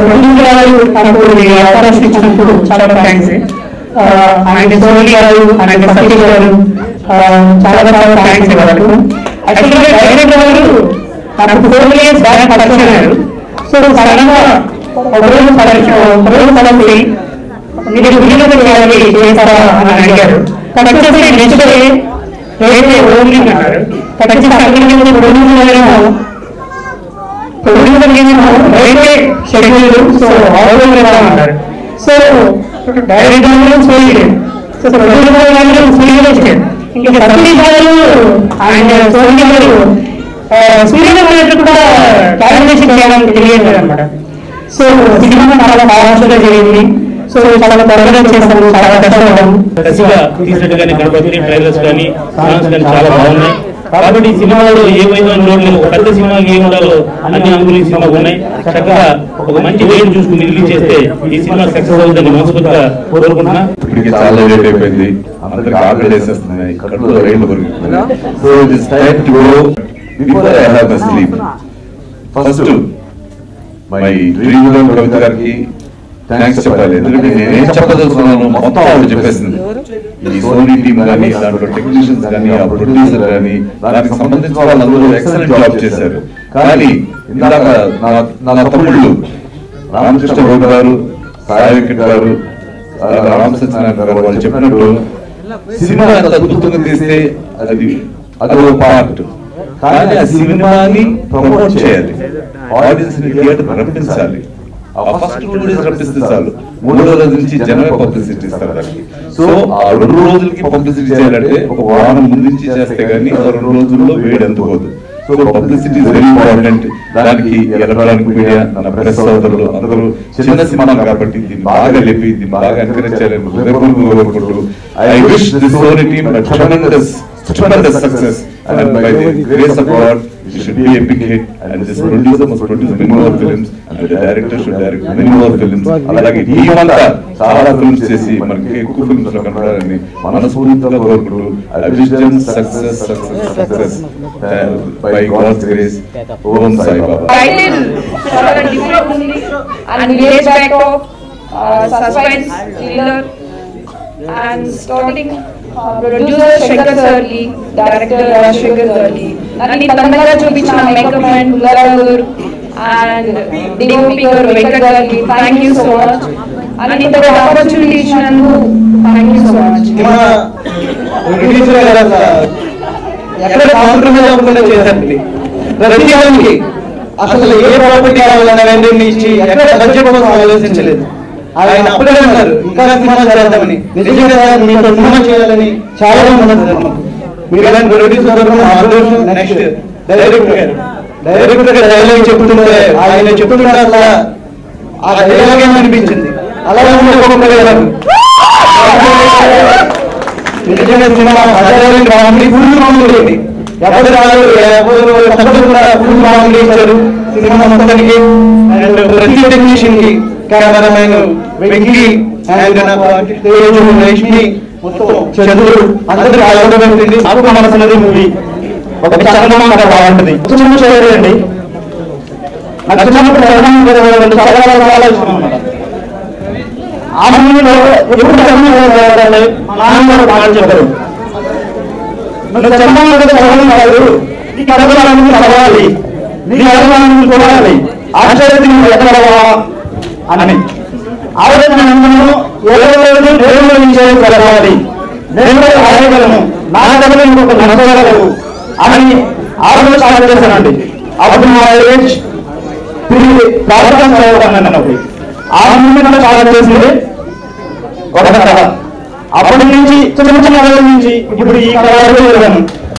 Producer గారు నాకు ఈ అవకాశం ఇచ్చినందుకు చాలా థ్యాంక్స్ అండ్ సోని గారు అండ్ గారు చాలా చాలా థ్యాంక్స్ వాళ్ళకు యాక్చువల్గా డైరెక్టర్ గారు నాకు ఫోర్ ఇయర్స్ బ్యాక్ సో ఒకరోజు ఒకరోజు కలిసి మీరు చేయాలి చేస్తారా అని అడిగారు ఖచ్చితంగా నెక్స్ట్ డే అన్నారు ఖచ్చితంగా schedule so already so director చేయలేదు సో ప్రొడ్యూసర్ గారు చేయలేదు ఇంకా సతీష్ గారు అండ్ సోని గారు కూడా క్యాలిక్యులేషన్ చేయడానికి తెలియదు అనమాట సో సినిమా చాలా జరిగింది సో చాలా త్వరగా చేస్తాము చాలా తీసినట్టుగానే ట్రైలర్స్ కానీ చాలా బాగున్నాయి కాబట్టి సినిమాలో ఏమైనా ఒక పెద్ద సినిమాకి ఏమి ఉండాలో అన్ని అంగులు ఈ సినిమాకు ఉన్నాయి. చక్కగా ఒక మంచి వేలు చూసుకుని రిలీజ్ చేస్తే ఈ సినిమా సక్సెస్ అవుతుందని మనస్ఫూర్తిగా కోరుకుంటున్నా. ఇప్పటికి చాలా లేట్ అయిపోయింది. అందరికి ఆకలి వేసేస్తున్నాయి. కడుపులో రైలు పెరుగుతున్నాయి so it is time to go before I have my sleep first my dream Kavitha గారికి థ్యాంక్స్ చెప్పాలి. ఎందుకంటే నేనేం చెప్పదలుచుకున్నాను? మొత్తం ఆవిడ చెప్పేసింది. ఈ సోనీ టీమ్ కానీ దాంట్లో టెక్నీషియన్స్ కానీ ఆ ప్రొడ్యూసర్ కానీ దానికి సంబంధించిన వాళ్ళందరూ ఎక్సలెంట్ జాబ్ చేశారు. కానీ ఇందాక నా నా తమ్ముళ్ళు రామకృష్ణ గౌడ్ గారు సాయి వెంకట్ గారు రామసత్యనారాయణ గారు వాళ్ళు చెప్పినట్టు సినిమా ఎంత అద్భుతంగా తీస్తే అది అదొక పార్ట్ కానీ ఆ సినిమాని ప్రమోట్ చేయాలి. ఆడియన్స్ని థియేటర్ రప్పించాలి ఆ ఫస్ట్ టూ డేస్ రప్పిస్తే చాలు. మూడో రోజు నుంచి జనమే పబ్లిసిటీ ఇస్తారు దానికి. సో ఆ రెండు రోజులకి పబ్లిసిటీ చేయాలంటే ఒక వారం ముందు నుంచి చేస్తే గానీ ఆ రెండు రోజుల్లో వేడి అందుకోదు. So publicity very important. దానికి ఎలక్ట్రానిక్ మీడియా మన ప్రెస్ సోదరులు అందరూ చిన్న సినిమా కాబట్టి దీన్ని బాగా లేపి దీన్ని బాగా ఎంకరేజ్ చేయాలని హృదయపూర్వకంగా కోరుకుంటూ I wish this Sony team tremendous tremendous success. And by the grace of God it should be a big hit. And this producer must produce many more films. And the director should direct many more films. అలాగే team అంతా చాలా films చేసి మనకి ఎక్కువ ఫిల్మ్స్లో కనపడాలని మనస్ఫూర్తిగా కోరుకుంటూ I success success success. By God's grace Om Sai Baba title చాలా డిఫరెంట్ ఉంది. And village back suspense thriller and starting producer Shankar సార్కి డైరెక్టర్ రాజశేఖర్ సార్ చూపించిన మేకప్ అండ్ డిఓపి గారు వెంకట్ గారికి థ్యాంక్ యూ సో మచ్ ఇంత ఆపర్చునిటీ ఇచ్చినందుకు thank you so much ఎక్కడ compromise చేశారండి ప్రతి వాళ్ళకి అసలు ఏ ప్రాపర్టీ కావాలన్న వెంటనే ఇచ్చి ఎక్కడ బడ్జెట్ కోసం ఆలోచించలేదు. ఆయన అప్పుడే ఉన్నారు ఇంకా సినిమా చేద్దామని. నిజంగా మీతో సినిమా చేయాలని చాలా మంది ఉన్నారు మాకు. డైలాగ్ చెప్తుంటే ఆయన చెప్తుంటే అట్లా ఆ డైలాగ్ ఏమనిపించింది అలా నిజంగా సినిమా కామెడీ ఫుల్ కామెడీ ఎవరు రాదు ఫుల్ కామెడీ ఇచ్చారు సినిమా మొత్తానికి అండ్ ప్రతి టెక్నీషియన్కి కెమెరామెన్ వెంకీ అండ్ చంద్రుడు అందరూ ఆలోచించండి నాకు మనసున్నది మూవీ. ఒక చందమామ కథ బాగుంటుంది. చిన్న స్టోరీ అండి నాకు చిన్నప్పుడు చందమామ కథ చాలా చాలా ఇష్టం అన్నమాట ఆ మూవీలో ఎప్పుడు చంద్రబాబు మా నాన్నగారు బాగా చెప్పారు నువ్వు చంద్రబాబు చదవడం కాదు. నీ కథలను చదవాలి. నీ కథలను చూడాలి ఆశ్చర్యం అని. ఆలోచన అందరూ ఏదో రోజు దేవుడు నేను రాయగలను నా దగ్గర ఇంకొక నడవగలవు అని ఆలోచన స్టార్ట్ చేశానండి. అప్పుడు నా ఏజ్ తిరిగి ప్రార్థన చదవడానికి ఆ మూమెంట్ స్టార్ట్ చేసింది ఒక కథ అప్పటి నుంచి చిన్న చిన్న నుంచి ఇప్పుడు ఈ కథ